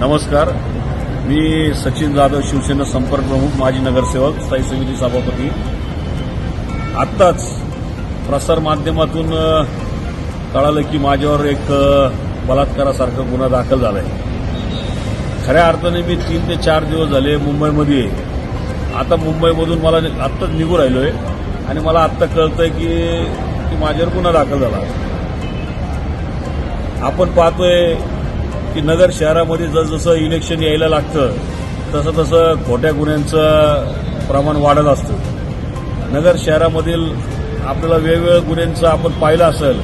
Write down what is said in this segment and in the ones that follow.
नमस्कार. मी सचिन जाधव शिवसेना संपर्क प्रमुख माजी नगरसेवक स्थायी समिती सभापती. आत्ताच प्रसारमाध्यमातून माध्यमातून कळालं की माझ्यावर एक बलात्कारासारखा गुन्हा दाखल झाला आहे खऱ्या अर्थाने मी तीन ते चार दिवस झाले मुंबईमध्ये. आहे आता मुंबईमधून मला आत्ताच निघू राहिलो आहे आणि मला आत्ता कळतंय की की माझ्यावर गुन्हा दाखल झाला. आपण पाहतोय की नगर शहरामध्ये जसजसं इलेक्शन यायला लागतं तसं तसं खोट्या गुन्ह्यांचं प्रमाण वाढत असतं. नगर शहरामधील आपल्याला वेगवेगळ्या गुन्ह्यांचं आपण पाहिलं असेल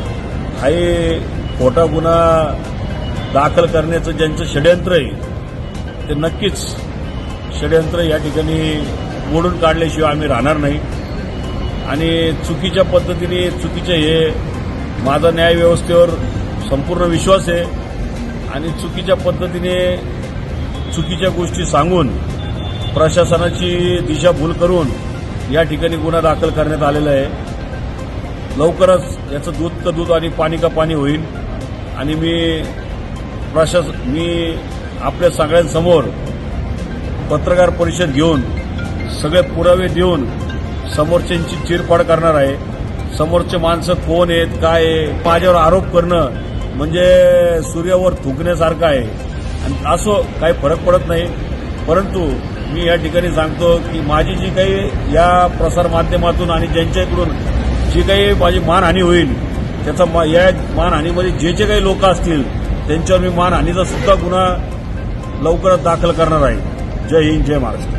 काही खोटा गुन्हा दाखल करण्याचं ज्यांचं षडयंत्र आहे ते नक्कीच षडयंत्र या ठिकाणी मोडून काढल्याशिवाय आम्ही राहणार नाही. आणि चुकीच्या पद्धतीने चुकीचे हे माझा न्याय व्यवस्थेवर संपूर्ण विश्वास आहे. आणि चुकीच्या पद्धतीने चुकीच्या गोष्टी सांगून प्रशासनाची दिशाभूल करून या ठिकाणी गुन्हा दाखल करण्यात आलेला आहे. लवकरच याचं दूध का दूध आणि पाणी का पाणी होईल. आणि मी प्रशास मी आपल्या सगळ्यांसमोर पत्रकार परिषद घेऊन सगळे पुरावे देऊन समोरच्यांची चिरफाड करणार आहे. समोरचे माणसं कोण आहेत काय आहे माझ्यावर आरोप करणं म्हणजे सूर्यावर थुंकण्यासारखं आहे. आणि असो काही फरक पडत नाही. परंतु मी या ठिकाणी सांगतो की माझी जी काही या प्रसारमाध्यमातून आणि ज्यांच्या इकडून जी काही माझी मानहानी होईल त्याचा मा- या मानहानीमध्ये जे जे काही लोक असतील त्यांच्यावर मी मानहानीचा सुद्धा गुन्हा लवकरच दाखल करणार आहे. जय हिंद जय महाराष्ट्र.